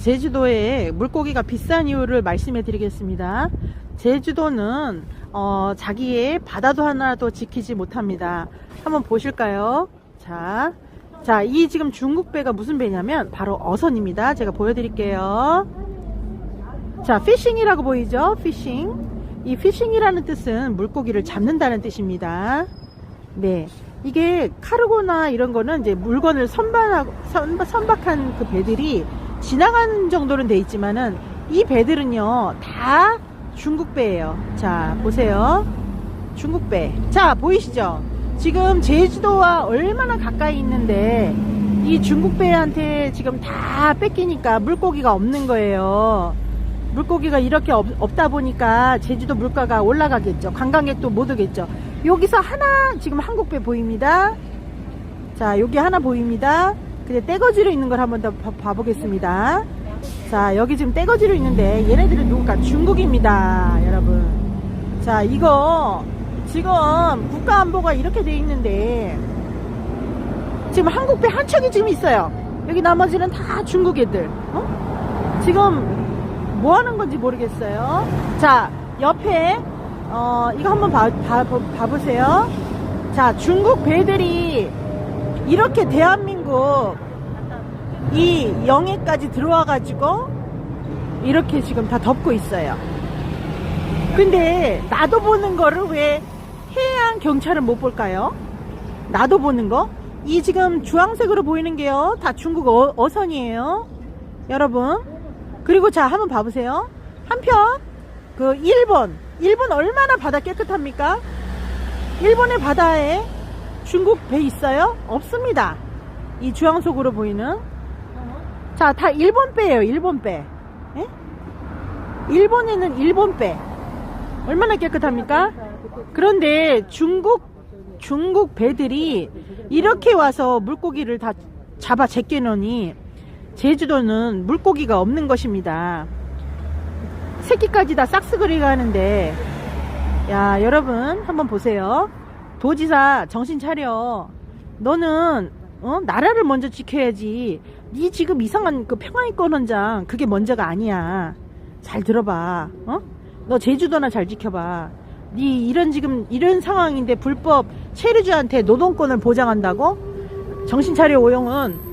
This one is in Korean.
제주도에 물고기가 비싼 이유를 말씀해 드리겠습니다. 제주도는 어, 자기의 바다도 하나도 지키지 못합니다. 한번 보실까요? 자, 자, 이 지금 중국 배가 무슨 배냐면 바로 어선입니다. 제가 보여드릴게요. 자, 피싱이라고 보이죠? 피싱. 이 피싱이라는 뜻은 물고기를 잡는다는 뜻입니다. 네. 이게 카르고나 이런 거는 이제 물건을 선반하고, 선, 선박한 그 배들이 지나가는 정도는 돼 있지만은 이 배들은요, 다 중국 배예요. 자, 보세요. 중국 배. 자, 보이시죠? 지금 제주도와 얼마나 가까이 있는데 이 중국 배한테 지금 다 뺏기니까 물고기가 없는 거예요. 물고기가 이렇게 없, 다 보니까 제주도 물가가 올라가겠죠. 관광객도 못 오겠죠. 여기서 하나 지금 한국 배 보입니다. 자, 여기 하나 보입니다. 근데 떼거지로 있는 걸 한번 더 봐- 봐보겠습니다. 자, 여기 지금 떼거지로 있는데 얘네들은 누굴까? 중국입니다, 여러분. 자, 이거 지금 국가안보가 이렇게 돼 있는데 지금 한국 배 한 척이 지금 있어요. 여기 나머지는 다 중국 애들. 어? 지금 뭐 하는 건지 모르겠어요. 자, 옆에, 어, 이거 한번 봐, 봐, 봐보세요. 자, 중국 배들이 이렇게 대한민국 이 영해까지 들어와 가지고 이렇게 지금 다 덮고 있어요. 근데 나도 보는 거를 왜 해양 경찰은 못 볼까요? 나도 보는 거? 이 지금 주황색으로 보이는 게요. 다 중국 어, 어선이에요. 여러분. 그리고 자, 한번 봐보세요. 한편, 그, 일본. 일본 얼마나 바다 깨끗합니까? 일본의 바다에 중국 배 있어요? 없습니다. 이 주황색으로 보이는. 자, 다 일본 배예요, 일본 배. 예? 일본에는 일본 배. 얼마나 깨끗합니까? 그런데 중국, 중국 배들이 이렇게 와서 물고기를 다 잡아 제껴놓으니 제주도는 물고기가 없는 것입니다. 새끼까지 다 싹스그리가 하는데, 야, 여러분, 한번 보세요. 도지사, 정신 차려. 너는, 어? 나라를 먼저 지켜야지. 네 지금 이상한 그 평화인권원장, 그게 먼저가 아니야. 잘 들어봐. 어? 너 제주도나 잘 지켜봐. 네 이런 지금, 이런 상황인데 불법 체류주한테 노동권을 보장한다고? 정신 차려, 오영은.